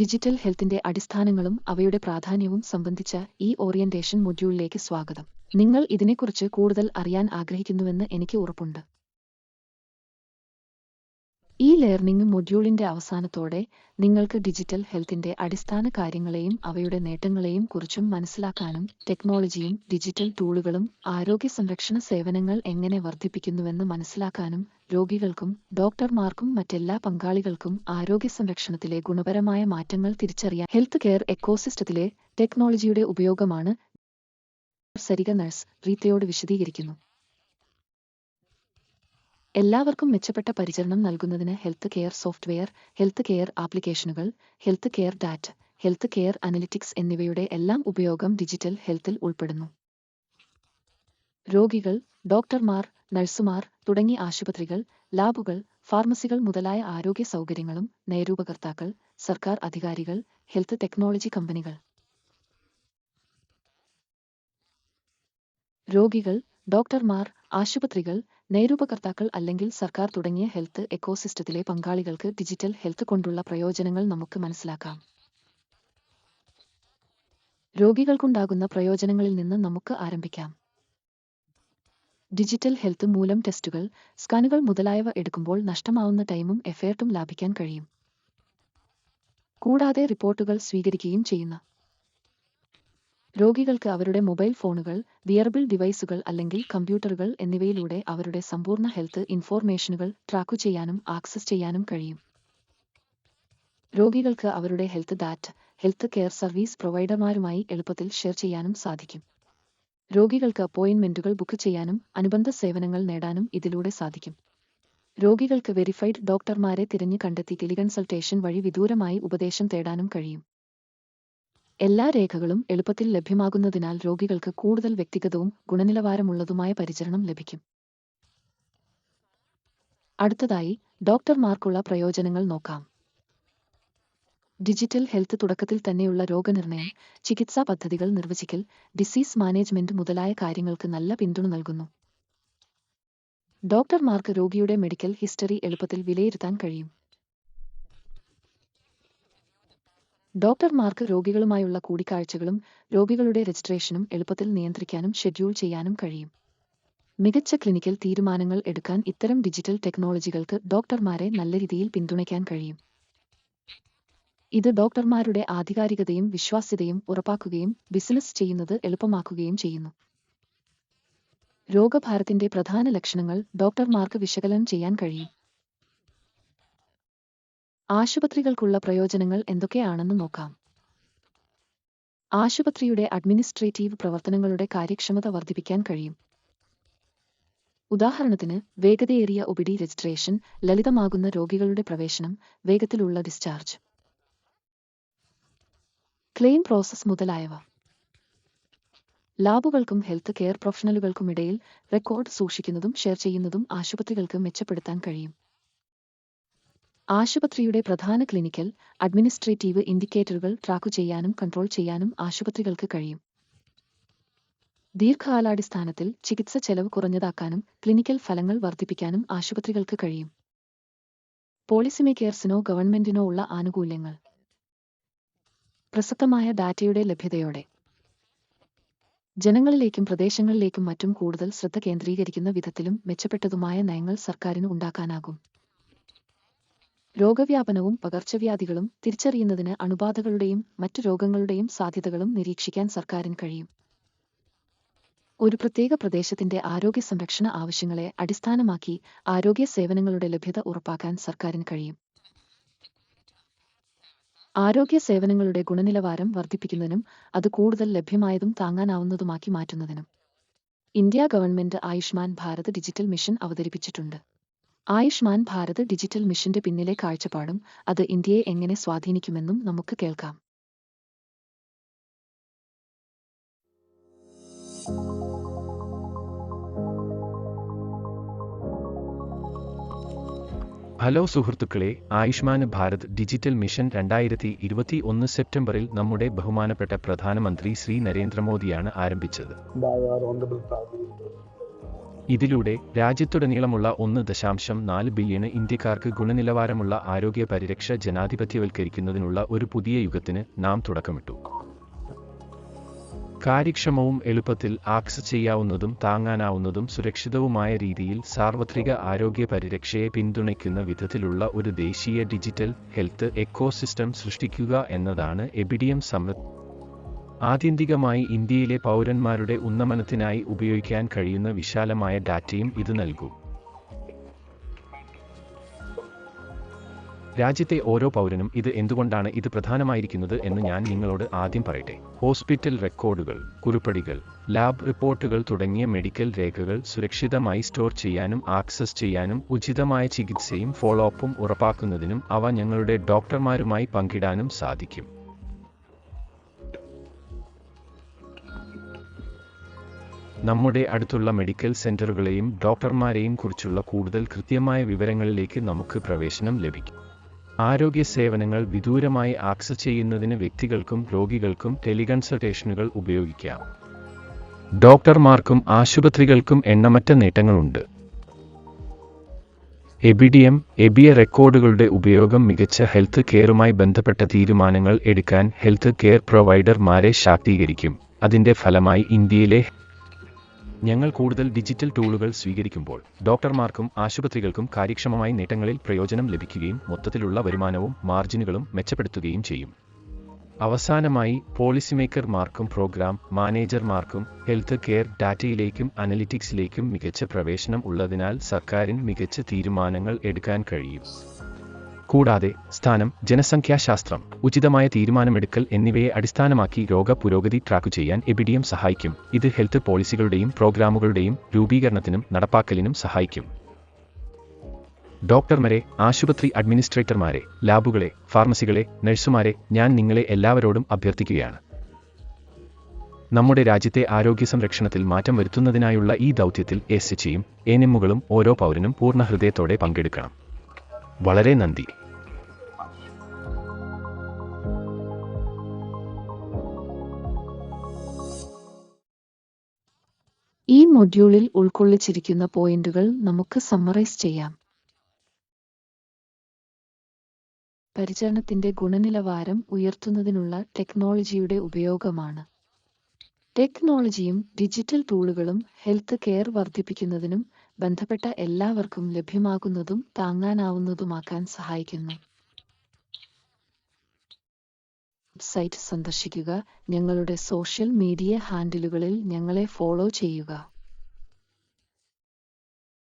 Digital ഹെൽത്തിന്റെ അടിസ്ഥാനങ്ങളും അവയുടെ പ്രാധാന്യവും സംബന്ധിച്ച ഈ ഓറിയന്റേഷൻ മൊഡ്യൂളിലേക്ക് സ്വാഗതം. നിങ്ങൾ ഇതിനെക്കുറിച്ച് കൂടുതൽ അറിയാൻ ആഗ്രഹിക്കുന്നുവെന്ന് എനിക്ക് ഉറപ്പുണ്ട്. ഈ ലേർണിംഗ് മൊഡ്യൂളിന്റെ അവസാനത്തോടെ നിങ്ങൾക്ക് ഡിജിറ്റൽ ഹെൽത്തിന്റെ അടിസ്ഥാന കാര്യങ്ങളെയും അവയുടെ നേട്ടങ്ങളെയും കുറിച്ചും മനസ്സിലാക്കാനും ടെക്നോളജിയും ഡിജിറ്റൽ ടൂളുകളും ആരോഗ്യ സംരക്ഷണ സേവനങ്ങൾ എങ്ങനെ വർദ്ധിപ്പിക്കുന്നുവെന്ന് മനസ്സിലാക്കാനും രോഗികൾക്കും ഡോക്ടർമാർക്കും മറ്റെല്ലാ പങ്കാളികൾക്കും ആരോഗ്യ സംരക്ഷണത്തിലെ ഗുണപരമായ മാറ്റങ്ങൾ തിരിച്ചറിയാൻ ഹെൽത്ത് കെയർ എക്കോസിസ്റ്റത്തിലെ ടെക്നോളജിയുടെ ഉപയോഗമാണ് സരിക നഴ്സ് റീത്തയോട് വിശദീകരിക്കുന്നു. എല്ലാവർക്കും മെച്ചപ്പെട്ട പരിചരണം നൽകുന്നതിന് health care software health care ആപ്ലിക്കേഷനുകൾ health care data health care analytics എന്നിവയുടെ എല്ലാം ഉപയോഗം ഡിജിറ്റൽ ഹെൽത്തിൽ ഉൾപ്പെടുന്നു. രോഗികൾ ഡോക്ടർമാർ നഴ്സുമാർ തുടങ്ങിയ ആശുപത്രികൾ ലാബുകൾ ഫാർമസികൾ മുതലായ ആരോഗ്യ സൗകര്യങ്ങളും നയരൂപകർത്താക്കൾ സർക്കാർ അധികാരികൾ ഹെൽത്ത് ടെക്നോളജി കമ്പനികൾ. രോഗികൾ ഡോക്ടർമാർ ആശുപത്രികൾ നേരൂപകർത്താക്കൾ അല്ലെങ്കിൽ സർക്കാർ തുടങ്ങിയ ഹെൽത്ത് എക്കോസിസ്റ്റത്തിലെ പങ്കാളികൾക്ക് ഡിജിറ്റൽ ഹെൽത്ത് കൊണ്ടുള്ള പ്രയോജനങ്ങൾ നമുക്ക് മനസ്സിലാക്കാം. രോഗികൾക്കുണ്ടാകുന്ന പ്രയോജനങ്ങളിൽ നിന്ന് നമുക്ക് ആരംഭിക്കാം. ഡിജിറ്റൽ ഹെൽത്ത് മൂലം ടെസ്റ്റുകൾ സ്കാനുകൾ മുതലായവ എടുക്കുമ്പോൾ നഷ്ടമാവുന്ന ടൈമും എഫേർട്ടും ലാഭിക്കാൻ കഴിയും. കൂടാതെ റിപ്പോർട്ടുകൾ സ്വീകരിക്കുകയും ചെയ്യുന്ന രോഗികൾക്ക് അവരുടെ മൊബൈൽ ഫോണുകൾ വിയർബിൾ ഡിവൈസുകൾ അല്ലെങ്കിൽ കമ്പ്യൂട്ടറുകൾ എന്നിവയിലൂടെ അവരുടെ സമ്പൂർണ ഹെൽത്ത് ഇൻഫോർമേഷനുകൾ ട്രാക്കു ചെയ്യാനും ആക്സസ് ചെയ്യാനും കഴിയും. രോഗികൾക്ക് അവരുടെ health data health care service പ്രൊവൈഡർമാരുമായി എളുപ്പത്തിൽ ഷെയർ ചെയ്യാനും സാധിക്കും. രോഗികൾക്ക് അപ്പോയിന്റ്മെന്റുകൾ ബുക്ക് ചെയ്യാനും അനുബന്ധ സേവനങ്ങൾ നേടാനും ഇതിലൂടെ സാധിക്കും. രോഗികൾക്ക് വെരിഫൈഡ് ഡോക്ടർമാരെ തിരഞ്ഞു കണ്ടെത്തി ടെലികൺസൾട്ടേഷൻ വഴി വിദൂരമായി ഉപദേശം തേടാനും കഴിയും. എല്ലാ രേഖകളും എളുപ്പത്തിൽ ലഭ്യമാകുന്നതിനാൽ രോഗികൾക്ക് കൂടുതൽ വ്യക്തിഗതവും ഗുണനിലവാരമുള്ളതുമായ പരിചരണം ലഭിക്കും. അടുത്തതായി ഡോക്ടർമാർക്കുള്ള പ്രയോജനങ്ങൾ നോക്കാം. ഡിജിറ്റൽ ഹെൽത്ത് തുടക്കത്തിൽ തന്നെയുള്ള രോഗനിർണയം ചികിത്സാ പദ്ധതികൾ നിർവചിക്കൽ ഡിസീസ് മാനേജ്മെന്റ് മുതലായ കാര്യങ്ങൾക്ക് നല്ല പിന്തുണ നൽകുന്നു. ഡോക്ടർമാർക്ക് രോഗിയുടെ മെഡിക്കൽ ഹിസ്റ്ററി എളുപ്പത്തിൽ വിലയിരുത്താൻ കഴിയും. ഡോക്ടർമാർക്ക് രോഗികളുമായുള്ള കൂടിക്കാഴ്ചകളും രോഗികളുടെ രജിസ്ട്രേഷനും എളുപ്പത്തിൽ നിയന്ത്രിക്കാനും ഷെഡ്യൂൾ ചെയ്യാനും കഴിയും. മികച്ച ക്ലിനിക്കൽ തീരുമാനങ്ങൾ എടുക്കാൻ ഇത്തരം ഡിജിറ്റൽ ടെക്നോളജികൾക്ക് ഡോക്ടർമാരെ നല്ല രീതിയിൽ പിന്തുണയ്ക്കാൻ കഴിയും. ഇത് ഡോക്ടർമാരുടെ ആധികാരികതയും വിശ്വാസ്യതയും ഉറപ്പാക്കുകയും ബിസിനസ് ചെയ്യുന്നത് എളുപ്പമാക്കുകയും ചെയ്യുന്നു. രോഗഭാരത്തിന്റെ പ്രധാന ലക്ഷണങ്ങൾ ഡോക്ടർമാർക്ക് വിശകലനം ചെയ്യാൻ കഴിയും. ആശുപത്രികൾക്കുള്ള പ്രയോജനങ്ങൾ എന്തൊക്കെയാണെന്ന് നോക്കാം. ആശുപത്രിയുടെ അഡ്മിനിസ്ട്രേറ്റീവ് പ്രവർത്തനങ്ങളുടെ കാര്യക്ഷമത വർദ്ധിപ്പിക്കാൻ കഴിയും. ഉദാഹരണത്തിന് വേഗതയേറിയ ഒബിഡി രജിസ്ട്രേഷൻ ലളിതമാകുന്ന രോഗികളുടെ പ്രവേശനം വേഗത്തിലുള്ള ഡിസ്ചാർജ്. ക്ലെയിം പ്രോസസ് മുതലായവ. ലാബുകൾക്കും ഹെൽത്ത് കെയർ പ്രൊഫഷണലുകൾക്കുമിടയിൽ റെക്കോർഡ് സൂക്ഷിക്കുന്നതും ഷെയർ ചെയ്യുന്നതും ആശുപത്രികൾക്ക് മെച്ചപ്പെടുത്താൻ കഴിയും. ആശുപത്രിയുടെ പ്രധാന ക്ലിനിക്കൽ അഡ്മിനിസ്ട്രേറ്റീവ് ഇൻഡിക്കേറ്ററുകൾ ട്രാക്കു ചെയ്യാനും കൺട്രോൾ ചെയ്യാനും ആശുപത്രികൾക്ക് കഴിയും. ദീർഘകാലാടിസ്ഥാനത്തിൽ ചികിത്സ ചെലവ് കുറഞ്ഞതാക്കാനും ക്ലിനിക്കൽ ഫലങ്ങൾ വർദ്ധിപ്പിക്കാനും ആശുപത്രികൾക്ക് കഴിയും. പോളിസി മേക്കേഴ്സിനോ ഗവൺമെന്റിനോ ഉള്ള ആനുകൂല്യങ്ങൾ. പ്രസക്തമായ ഡാറ്റയുടെ ലഭ്യതയോടെ. ജനങ്ങളിലേക്കും പ്രദേശങ്ങളിലേക്കും മറ്റും കൂടുതൽ ശ്രദ്ധ കേന്ദ്രീകരിക്കുന്ന വിധത്തിലും മെച്ചപ്പെട്ടതുമായ നയങ്ങൾ സർക്കാരിന് ഉണ്ടാക്കാനാകും. രോഗവ്യാപനവും പകർച്ചവ്യാധികളും തിരിച്ചറിയുന്നതിന് അണുബാധകളുടെയും മറ്റു രോഗങ്ങളുടെയും സാധ്യതകളും നിരീക്ഷിക്കാൻ സർക്കാരിന് കഴിയും. ഒരു പ്രത്യേക പ്രദേശത്തിന്റെ ആരോഗ്യ സംരക്ഷണ ആവശ്യങ്ങളെ അടിസ്ഥാനമാക്കി ആരോഗ്യ സേവനങ്ങളുടെ ലഭ്യത ഉറപ്പാക്കാൻ സർക്കാരിന് കഴിയും. ആരോഗ്യ സേവനങ്ങളുടെ ഗുണനിലവാരം വർദ്ധിപ്പിക്കുന്നതിനും അത് കൂടുതൽ ലഭ്യമായതും താങ്ങാനാവുന്നതുമാക്കി മാറ്റുന്നതിനും India government Ayushman Bharat digital mission അവതരിപ്പിച്ചിട്ടുണ്ട്. ആയുഷ്മാൻ ഭാരത് ഡിജിറ്റൽ മിഷന്റെ പിന്നിലെ കാഴ്ചപ്പാടും അത് ഇന്ത്യയെ എങ്ങനെ സ്വാധീനിക്കുമെന്നും നമുക്ക് കേൾക്കാം. ഹലോ സുഹൃത്തുക്കളെ ആയുഷ്മാൻ ഭാരത് ഡിജിറ്റൽ മിഷൻ രണ്ടായിരത്തി ഇരുപത്തി ഒന്ന് സെപ്റ്റംബറിൽ നമ്മുടെ ബഹുമാനപ്പെട്ട പ്രധാനമന്ത്രി ശ്രീ നരേന്ദ്രമോദിയാണ് ആരംഭിച്ചത്. ഇതിലൂടെ രാജ്യത്തുടനീളമുള്ള ഒന്ന് ദശാംശം നാല് ബില്യണ് ഇന്ത്യക്കാർക്ക് ഗുണനിലവാരമുള്ള ആരോഗ്യ പരിരക്ഷ ജനാധിപത്യവൽക്കരിക്കുന്നതിനുള്ള ഒരു പുതിയ യുഗത്തിന് നാം തുടക്കമിട്ടു. കാര്യക്ഷമവും എളുപ്പത്തിൽ ആക്സസ് ചെയ്യാവുന്നതും താങ്ങാനാവുന്നതും സുരക്ഷിതവുമായ രീതിയിൽ സാർവത്രിക ആരോഗ്യ പരിരക്ഷയെ പിന്തുണയ്ക്കുന്ന വിധത്തിലുള്ള ഒരു ദേശീയ ഡിജിറ്റൽ ഹെൽത്ത് എക്കോസിസ്റ്റം സൃഷ്ടിക്കുക എന്നതാണ് എബിഡിയം സമൃദ്ധ ആത്യന്തികമായി ഇന്ത്യയിലെ പൗരന്മാരുടെ ഉന്നമനത്തിനായി ഉപയോഗിക്കാൻ കഴിയുന്ന വിശാലമായ ഡാറ്റയും ഇത് നൽകും. രാജ്യത്തെ ഓരോ പൗരനും ഇത് എന്തുകൊണ്ടാണ് ഇത് പ്രധാനമായിരിക്കുന്നത് എന്ന് ഞാൻ നിങ്ങളോട് ആദ്യം പറയട്ടെ. ഹോസ്പിറ്റൽ റെക്കോർഡുകൾ കുറിപ്പടികൾ ലാബ് റിപ്പോർട്ടുകൾ തുടങ്ങിയ മെഡിക്കൽ രേഖകൾ സുരക്ഷിതമായി സ്റ്റോർ ചെയ്യാനും ആക്സസ് ചെയ്യാനും ഉചിതമായ ചികിത്സയും ഫോളോ അപ്പും ഉറപ്പാക്കുന്നതിനും അവ ഞങ്ങളുടെ ഡോക്ടർമാരുമായി പങ്കിടാനും സാധിക്കും. നമ്മുടെ അടുത്തുള്ള മെഡിക്കൽ സെന്ററുകളെയും ഡോക്ടർമാരെയും കുറിച്ചുള്ള കൂടുതൽ കൃത്യമായ വിവരങ്ങളിലേക്ക് നമുക്ക് പ്രവേശനം ലഭിക്കും. ആരോഗ്യ സേവനങ്ങൾ വിദൂരമായി ആക്സസ് ചെയ്യുന്നതിന് വ്യക്തികൾക്കും രോഗികൾക്കും ടെലികൺസൾട്ടേഷനുകൾ ഉപയോഗിക്കാം. ഡോക്ടർമാർക്കും ആശുപത്രികൾക്കും എണ്ണമറ്റ നേട്ടങ്ങളുണ്ട്. എബിഡിയം എബിയ റെക്കോർഡുകളുടെ ഉപയോഗം മികച്ച ഹെൽത്ത് കെയറുമായി ബന്ധപ്പെട്ട തീരുമാനങ്ങൾ എടുക്കാൻ ഹെൽത്ത് കെയർ പ്രൊവൈഡർമാരെ ശാക്തീകരിക്കും. അതിന്റെ ഫലമായി ഇന്ത്യയിലെ ഞങ്ങൾ കൂടുതൽ ഡിജിറ്റൽ ടൂളുകൾ സ്വീകരിക്കുമ്പോൾ ഡോക്ടർമാർക്കും ആശുപത്രികൾക്കും കാര്യക്ഷമമായി നേട്ടങ്ങളിൽ പ്രയോജനം ലഭിക്കുകയും മൊത്തത്തിലുള്ള വരുമാനവും മാർജിനുകളും മെച്ചപ്പെടുത്തുകയും ചെയ്യും. അവസാനമായി പോളിസി മേക്കർമാർക്കും പ്രോഗ്രാം മാനേജർമാർക്കും ഹെൽത്ത് കെയർ ഡാറ്റയിലേക്കും അനലിറ്റിക്സിലേക്കും മികച്ച പ്രവേശനം ഉള്ളതിനാൽ സർക്കാരിന് മികച്ച തീരുമാനങ്ങൾ എടുക്കാൻ കഴിയും. കൂടാതെ സ്ഥാനം ജനസംഖ്യാശാസ്ത്രം ഉചിതമായ തീരുമാനമെടുക്കൽ എന്നിവയെ അടിസ്ഥാനമാക്കി രോഗ പുരോഗതി ട്രാക്ക് ചെയ്യാൻ എബിഡിയം സഹായിക്കും. ഇത് ഹെൽത്ത് പോളിസികളുടെയും പ്രോഗ്രാമുകളുടെയും രൂപീകരണത്തിനും നടപ്പാക്കലിനും സഹായിക്കും. ഡോക്ടർമാരെ ആശുപത്രി അഡ്മിനിസ്ട്രേറ്റർമാരെ ലാബുകളെ ഫാർമസികളെ നഴ്സുമാരെ ഞാൻ നിങ്ങളെ എല്ലാവരോടും അഭ്യർത്ഥിക്കുകയാണ്. നമ്മുടെ രാജ്യത്തെ ആരോഗ്യ സംരക്ഷണത്തിൽ മാറ്റം വരുത്തുന്നതിനായുള്ള ഈ ദൗത്യത്തിൽ എസ് എച്ചും എനെമ്മുകളും ഓരോ പൗരനും പൂർണ ഹൃദയത്തോടെ പങ്കെടുക്കണം. വളരെ നന്ദി. മൊഡ്യൂളിൽ ഉൾക്കൊള്ളിച്ചിരിക്കുന്ന പോയിന്റുകൾ നമുക്ക് സമ്മറൈസ് ചെയ്യാം. പരിചരണത്തിന്റെ ഗുണനിലവാരം ഉയർത്തുന്നതിനുള്ള ടെക്നോളജിയുടെ ഉപയോഗമാണ്. ടെക്നോളജിയും ഡിജിറ്റൽ ടൂളുകളും ഹെൽത്ത് കെയർ വർദ്ധിപ്പിക്കുന്നതിനും ബന്ധപ്പെട്ട എല്ലാവർക്കും ലഭ്യമാകുന്നതും താങ്ങാനാവുന്നതുമാക്കാൻ സഹായിക്കുന്നു. സൈറ്റ് സന്ദർശിക്കുക ഞങ്ങളുടെ സോഷ്യൽ മീഡിയ ഹാൻഡിലുകളിൽ ഞങ്ങളെ ഫോളോ ചെയ്യുക.